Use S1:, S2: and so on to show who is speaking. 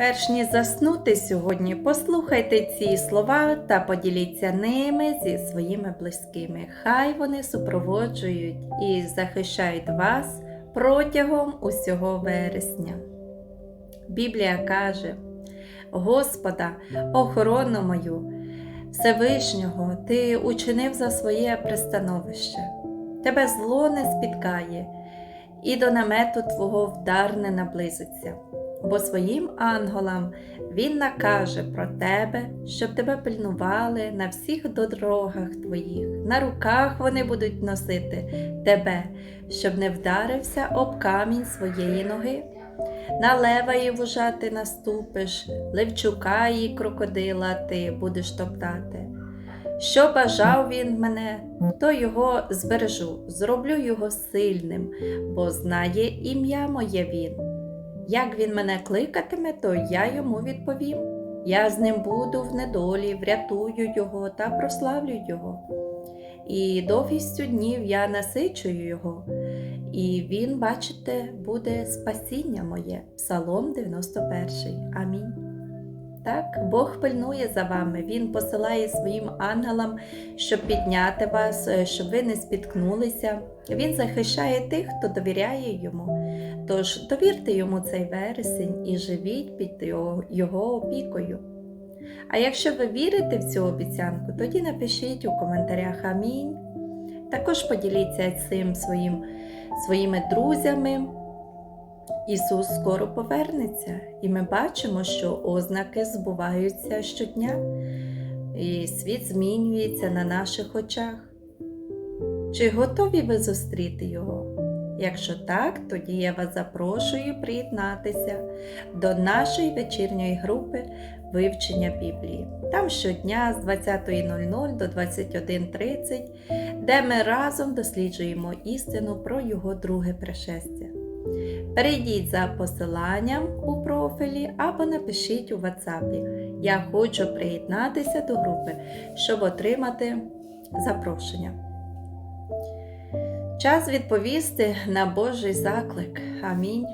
S1: Перш ніж заснути сьогодні, послухайте ці слова та поділіться ними зі своїми близькими. Хай вони супроводжують і захищають вас протягом усього вересня. Біблія каже: Господа, охорону мою, Всевишнього, Ти учинив за своє пристановище, Тебе зло не спіткає, і до намету Твого вдар не наблизиться бо своїм ангелам він накаже про тебе, щоб тебе пильнували на всіх дорогах твоїх, на руках вони будуть носити тебе, щоб не вдарився об камінь своєї ноги. На лева і вужа ти наступиш, левчука і крокодила ти будеш топтати. Що бажав він мене, то його збережу, зроблю його сильним, бо знає ім'я моє він. Як він мене кликатиме, то я йому відповім. Я з ним буду в недолі, врятую його та прославлю його. І довгістю днів я насичую його, і він, бачите, буде спасіння моє. Псалом 91. Амінь. Так, Бог пильнує за вами, Він посилає своїм ангелам, щоб підняти вас, е, щоб ви не спіткнулися. Він захищає тих, хто довіряє йому. Тож довірте йому цей вересень і живіть під його, його опікою. А якщо ви вірите в цю обіцянку, тоді напишіть у коментарях Амінь. Також поділіться цим своїм, своїми друзями. Ісус скоро повернеться, і ми бачимо, що ознаки збуваються щодня, і світ змінюється на наших очах. Чи готові ви зустріти Його? Якщо так, тоді я вас запрошую приєднатися до нашої вечірньої групи вивчення Біблії. Там щодня з 20.00 до 21.30, де ми разом досліджуємо істину про його друге пришестя. Перейдіть за посиланням у профілі або напишіть у WhatsApp. Я хочу приєднатися до групи, щоб отримати запрошення. Час відповісти на Божий заклик. Амінь.